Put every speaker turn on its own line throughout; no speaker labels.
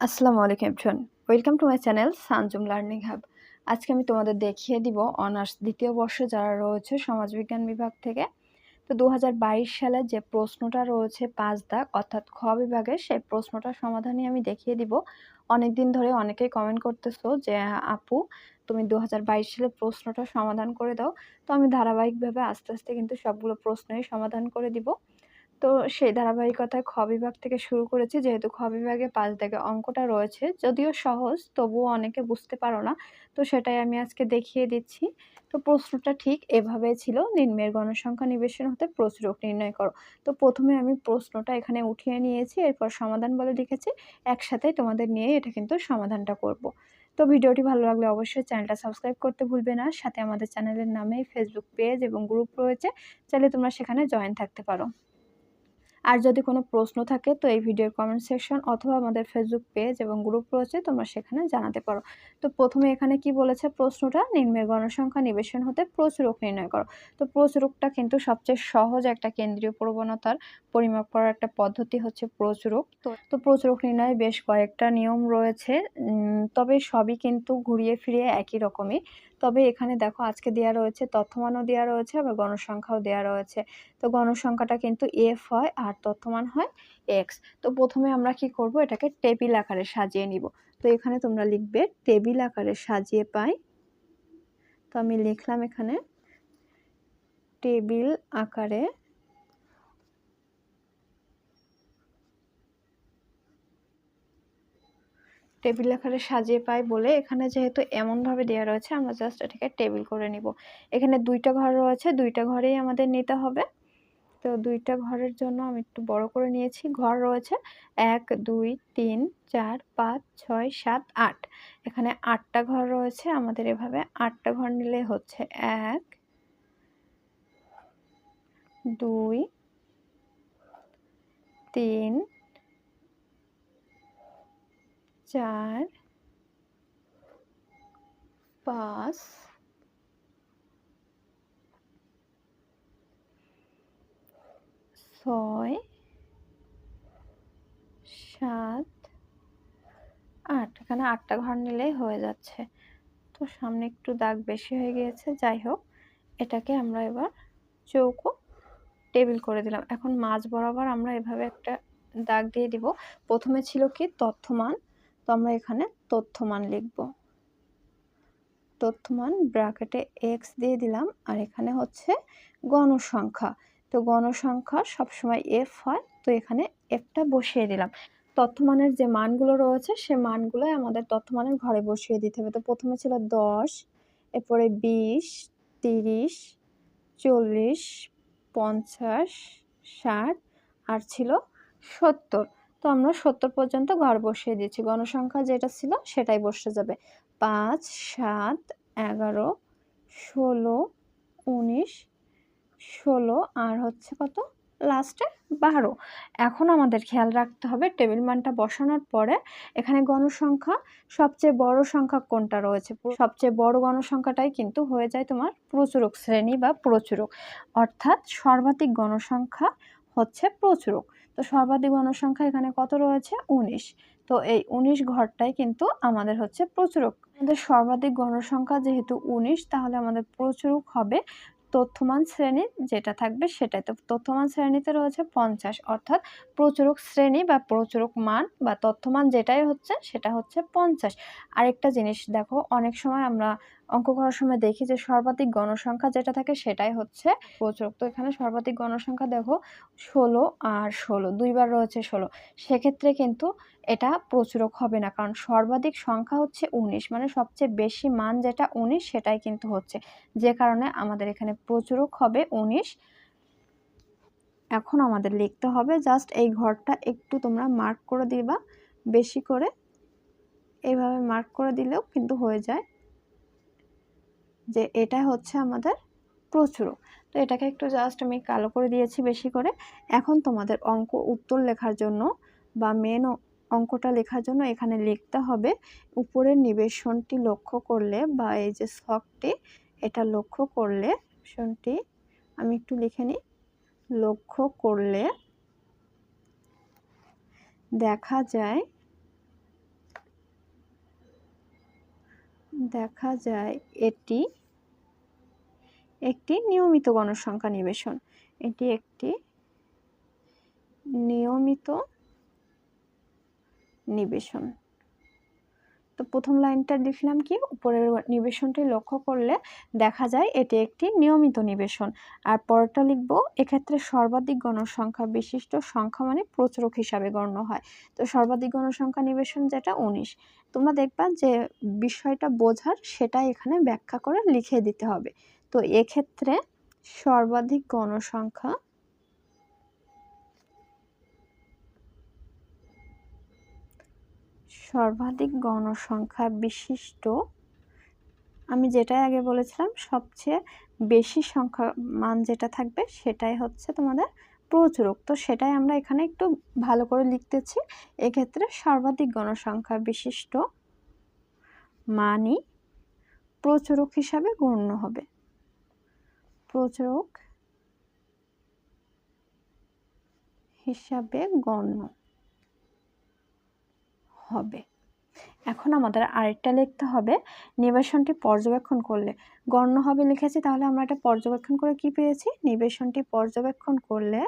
আসসালামু আলাইকুম everyone. Welcome to my channel Sanjum learning hub আজকে আমি তোমাদের দেখিয়ে দিব অনার্স দ্বিতীয় বর্ষে যারা রয়েছে সমাজবিজ্ঞান বিভাগ থেকে। তো দু সালে যে প্রশ্নটা রয়েছে পাঁচ দাগ, অর্থাৎ খ বিভাগের, সেই প্রশ্নটার সমাধানই আমি দেখিয়ে দিব। অনেক দিন ধরে অনেকেই কমেন্ট করতেছো যে, আপু, তুমি দু সালে প্রশ্নটা সমাধান করে দাও। তো আমি ধারাবাহিকভাবে আস্তে আস্তে কিন্তু সবগুলো প্রশ্নই সমাধান করে দিব। তো সেই ধারাবাহিকতায় খ বিভাগ থেকে শুরু করেছি। যেহেতু খ বিভাগে পাঁচ দাগে অঙ্কটা রয়েছে, যদিও সহজ, তবুও অনেকে বুঝতে পারো না। তো সেটাই আমি আজকে দেখিয়ে দিচ্ছি। তো প্রশ্নটা ঠিক এভাবে ছিল, নিম্নের গণসংখ্যা নিবেশন হতে প্রচুরক নির্ণয় করো। তো প্রথমে আমি প্রশ্নটা এখানে উঠিয়ে নিয়েছি, এরপর সমাধান বলে লিখেছি একসাথেই তোমাদের নিয়ে এটা কিন্তু সমাধানটা করব। তো ভিডিওটি ভালো লাগলে অবশ্যই চ্যানেলটা সাবস্ক্রাইব করতে ভুলবে না। সাথে আমাদের চ্যানেলের নামে ফেসবুক পেজ এবং গ্রুপ রয়েছে, চাইলে তোমরা সেখানে জয়েন থাকতে পারো। আর যদি কোনো প্রশ্ন থাকে তো এই ভিডিওর কমেন্ট সেকশন অথবা আমাদের ফেসবুক পেজ এবং গ্রুপ রয়েছে তোমরা সেখানে জানাতে পারো। তো প্রথমে এখানে কি বলেছে প্রশ্নটা? নিম্নের গণসংখ্যা নিবেশন হতে প্রচুরক নির্ণয় করো। তো প্রচুরকটা কিন্তু সবচেয়ে সহজ একটা কেন্দ্রীয় প্রবণতার পরিমাপ করার একটা পদ্ধতি হচ্ছে প্রচুরক তো তো প্রচুরক নির্ণয়ে বেশ কয়েকটা নিয়ম রয়েছে। তবে সবই কিন্তু ঘুরিয়ে ফিরিয়ে একই রকমই। তবে এখানে দেখো আজকে দেওয়া রয়েছে, তথ্যমানও দেওয়া রয়েছে, আবার গণসংখ্যাও দেওয়া রয়েছে। তো গণসংখ্যাটা কিন্তু এফ হয় আর তথ্যমান হয় এক্স। তো প্রথমে আমরা কি করব? এটাকে টেবিল আকারে সাজিয়ে নিব। তো এখানে তোমরা লিখবে, টেবিল আকারে সাজিয়ে পাই। তো আমি লিখলাম এখানে, টেবিল আকারে টেবিল আকারে সাজিয়ে পাই বলে এখানে যেহেতু এমনভাবে দেওয়া রয়েছে, আমরা জাস্ট এটাকে টেবিল করে নিব। এখানে দুইটা ঘর রয়েছে, দুইটা ঘরেই আমাদের নিতে হবে। তো দুইটা ঘরের জন্য আমি একটু বড় করে নিয়েছি। ঘর রয়েছে এক, দুই, তিন, চার, পাঁচ, ছয়, সাত, আট। এখানে আটটা ঘর রয়েছে, আমাদের এভাবে আটটা ঘর নিলে হচ্ছে এক, দুই, তিন চার, পাঁচ, ছয়, সাত, আট। এখানে আটটা ঘর নিলেই হয়ে যাচ্ছে। তো সামনে একটু দাগ বেশি হয়ে গিয়েছে। যাই হোক, এটাকে আমরা এবার চৌকো টেবিল করে দিলাম। এখন মাছ বরাবর আমরা এভাবে একটা দাগ দিয়ে দিব। প্রথমে ছিল কি তথ্যমান তো আমরা এখানে তথ্যমান লিখব। তথ্যমান ব্র্যাকেটে এক্স দিয়ে দিলাম আর এখানে হচ্ছে গণসংখ্যা। তো গণসংখ্যা সবসময় এফ হয়, তো এখানে এফটা বসিয়ে দিলাম। তথ্যমানের যে মানগুলো রয়েছে, সে মানগুলোই আমাদের তথ্যমানের ঘরে বসিয়ে দিতে হবে। তো প্রথমে ছিল দশ, এরপরে বিশ, তিরিশ, চল্লিশ, পঞ্চাশ, ষাট, আর ছিল সত্তর। তো আমরা সত্তর পর্যন্ত ঘর বসিয়ে দিয়েছি। গণসংখ্যা যেটা ছিল সেটাই বসে যাবে। পাঁচ, সাত, এগারো, ষোলো, উনিশ, ষোলো আর হচ্ছে কত? লাস্টে বারো। এখন আমাদের খেয়াল রাখতে হবে টেবিল মানটা বসানোর পরে এখানে গণসংখ্যা সবচেয়ে বড় সংখ্যা কোনটা রয়েছে? সবচেয়ে বড় গণসংখ্যাটাই কিন্তু হয়ে যায় তোমার প্রচুরক শ্রেণি বা প্রচুরক। অর্থাৎ সর্বাধিক গণসংখ্যা হচ্ছে প্রচুরক। তো সর্বাধিক গণসংখ্যা এখানে কত রয়েছে? উনিশ। তো এই উনিশ ঘরটাই কিন্তু আমাদের হচ্ছে প্রচুরক। আমাদের সর্বাধিক গণসংখ্যা যেহেতু উনিশ, তাহলে আমাদের প্রচুরক হবে তথ্যমান শ্রেণি যেটা থাকবে সেটাই। তো তথ্যমান শ্রেণীতে রয়েছে পঞ্চাশ, অর্থাৎ প্রচুরক শ্রেণি বা প্রচুরক মান বা তথ্যমান যেটাই হচ্ছে সেটা হচ্ছে পঞ্চাশ। আরেকটা জিনিস দেখো, অনেক সময় আমরা অঙ্ক করার সময় দেখি যে সর্বাধিক গণসংখ্যা যেটা থাকে সেটাই হচ্ছে প্রচুরক। তো এখানে সর্বাধিক গণসংখ্যা দেখো, ষোলো আর ষোলো, দুইবার রয়েছে ষোলো। সেক্ষেত্রে কিন্তু এটা প্রচুরক হবে না, কারণ সর্বাধিক সংখ্যা হচ্ছে উনিশ। মানে সবচেয়ে বেশি মান যেটা উনিশ সেটাই কিন্তু হচ্ছে। যে কারণে আমাদের এখানে প্রচুরক হবে উনিশ। এখন আমাদের লিখতে হবে জাস্ট এই ঘরটা একটু তোমরা মার্ক করে দিবা। বেশি করে এইভাবে মার্ক করে দিলেও কিন্তু হয়ে যায় যে এটা হচ্ছে আমাদের প্রচুরক। তো এটাকে একটু জাস্ট আমি কালো করে দিয়েছি বেশি করে। এখন তোমাদের অঙ্ক উত্তর লেখার জন্য বা মেন অঙ্কটা লেখার জন্য এখানে লিখতে হবে, উপরের নিবেশনটি লক্ষ্য করলে বা এই যে শখটি এটা লক্ষ্য করলে অপশনটি আমি একটু লিখে নিই। লক্ষ্য করলে দেখা যায় দেখা যায় এটি একটি নিয়মিত গণসংখ্যা নিবেশন। এটি একটি নিয়মিত নিবেশন। তো প্রথম লাইনটা লিখলাম কি? উপরের নিবেশনটি লক্ষ্য করলে দেখা যায় এটি একটি নিয়মিত নিবেশন। আর পরেরটা লিখব, এক্ষেত্রে সর্বাধিক গণসংখ্যা বিশিষ্ট সংখ্যা মানে প্রচুরক হিসাবে গণ্য হয়। তো সর্বাধিক গণসংখ্যা নিবেশন যেটা উনিশ। তোমরা দেখবা যে বিষয়টা বোঝার সেটা এখানে ব্যাখ্যা করে লিখে দিতে হবে। তো এক্ষেত্রে সর্বাধিক গণসংখ্যা সর্বাধিক গণসংখ্যা বিশিষ্ট, আমি যেটাই আগে বলেছিলাম, সবচেয়ে বেশি সংখ্যা মান যেটা থাকবে সেটাই হচ্ছে তোমাদের প্রচুরক। তো সেটাই আমরা এখানে একটু ভালো করে লিখতেছি। এক্ষেত্রে সর্বাধিক গণসংখ্যা বিশিষ্ট মানই প্রচুরক হিসাবে গণ্য হবে। প্রচুরক হিসাবে গণ্য। হবে। এখন আমাদের আরেকটা লিখতে হবে, নিবেশনটি পর্যবেক্ষণ করলে। গণ্য হবে লিখেছি, তাহলে আমরা এটা পর্যবেক্ষণ করে কি পেয়েছি? নিবেশনটি পর্যবেক্ষণ করলে,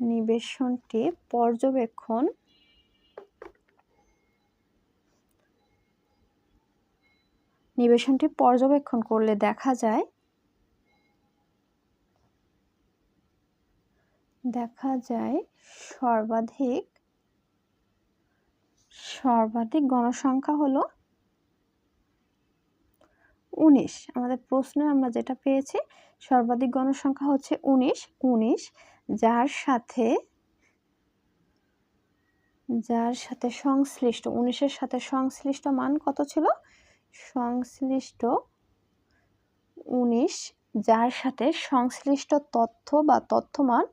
নিবেশনটি পর্যবেক্ষণ নিবেশনটি পর্যবেক্ষণ করলে দেখা যায় দেখা যায় সর্বাধিক সর্বাধিক গণসংখ্যা হলো উনিশ। আমাদের প্রশ্নে আমরা যেটা পেয়েছি, সর্বাধিক গণসংখ্যা হচ্ছে উনিশ উনিশ যার সাথে যার সাথে সংশ্লিষ্ট, উনিশের সাথে সংশ্লিষ্ট মান কত ছিল? সংশ্লিষ্ট উনিশ যার সাথে সংশ্লিষ্ট তথ্য বা তথ্যমান,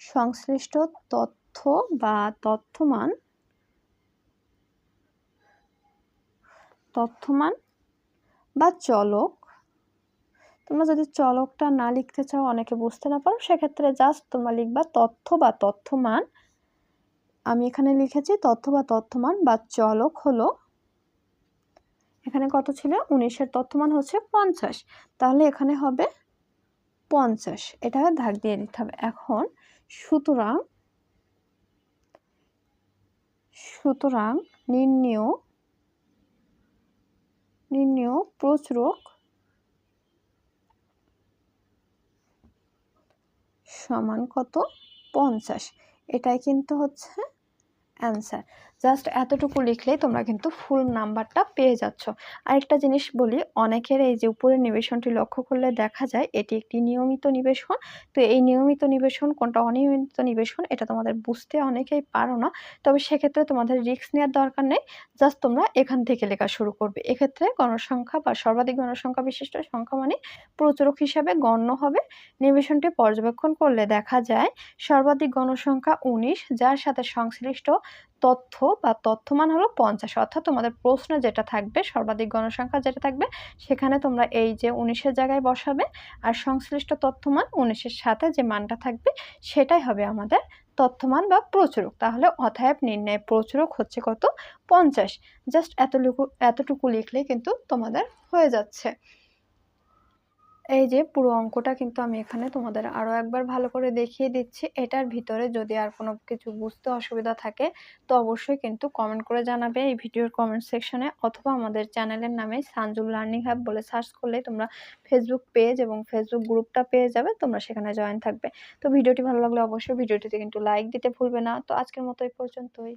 সংশ্লিষ্ট তথ্য বা তথ্যমান তথ্যমান বা চলক। তোমরা যদি চলকটা না লিখতে চাও, অনেকে বুঝতে না পারো, সেক্ষেত্রে জাস্ট তোমরা লিখবা তথ্য বা তথ্যমান। আমি এখানে লিখেছি তথ্য বা তথ্যমান বা চলক হলো এখানে কত ছিল? উনিশের তথ্যমান হচ্ছে পঞ্চাশ। তাহলে এখানে হবে পঞ্চাশ। এটা দাগ দিয়ে দিতে হবে। এখন সুতরাং সুতরাং নির্ণয় নির্ণয় প্রচুরক সমান কত? পঞ্চাশ। এটাই কিন্তু হচ্ছে অ্যান্সার জাস্ট এতটুকু লিখলেই তোমরা কিন্তু ফুল নাম্বারটা পেয়ে যাচ্ছ। আরেকটা জিনিস বলি, অনেকের এই যে উপরের নিবেশনটি লক্ষ্য করলে দেখা যায় এটি একটি নিয়মিত নিবেশন। তো এই নিয়মিত নিবেশন কোনটা অনিয়মিত নিবেশন এটা তোমাদের বুঝতে অনেকেই পারো না। তবে সেক্ষেত্রে তোমাদের রিস্ক নেওয়ার দরকার নেই। জাস্ট তোমরা এখান থেকে লেখা শুরু করবে। এক্ষেত্রে গণসংখ্যা বা সর্বাধিক গণসংখ্যা বিশিষ্ট সংখ্যা মানে প্রচুরক হিসাবে গণ্য হবে। নিবেশনটি পর্যবেক্ষণ করলে দেখা যায় সর্বাধিক গণসংখ্যা উনিশ, যার সাথে সংশ্লিষ্ট তথ্য বা তথ্যমান হলো পঞ্চাশ। অর্থাৎ তোমাদের প্রশ্ন যেটা থাকবে, সর্বাধিক গণসংখ্যা যেটা থাকবে, সেখানে তোমরা এই যে উনিশের জায়গায় বসাবে আর সংশ্লিষ্ট তথ্যমান উনিশের সাথে যে মানটা থাকবে, সেটাই হবে আমাদের তথ্যমান বা প্রচুরক। তাহলে অথায়ব নির্ণয় প্রচুরক হচ্ছে কত? পঞ্চাশ। জাস্ট এতটুকু এতটুকু লিখলে কিন্তু তোমাদের হয়ে যাচ্ছে। এই যে পুরো অঙ্কটা কিন্তু আমি এখানে তোমাদের আরও একবার ভালো করে দেখিয়ে দিচ্ছি। এটার ভিতরে যদি আর কোনো কিছু বুঝতে অসুবিধা থাকে, তো অবশ্যই কিন্তু কমেন্ট করে জানাবে এই ভিডিওর কমেন্ট সেকশনে অথবা আমাদের চ্যানেলের নামে সানজুল লার্নিং হ্যাব বলে সার্চ করলে তোমরা ফেসবুক পেজ এবং ফেসবুক গ্রুপটা পেয়ে যাবে, তোমরা সেখানে জয়েন থাকবে। তো ভিডিওটি ভালো লাগলে অবশ্যই ভিডিওটিতে কিন্তু লাইক দিতে ভুলবে না। তো আজকের মতো এই পর্যন্তই।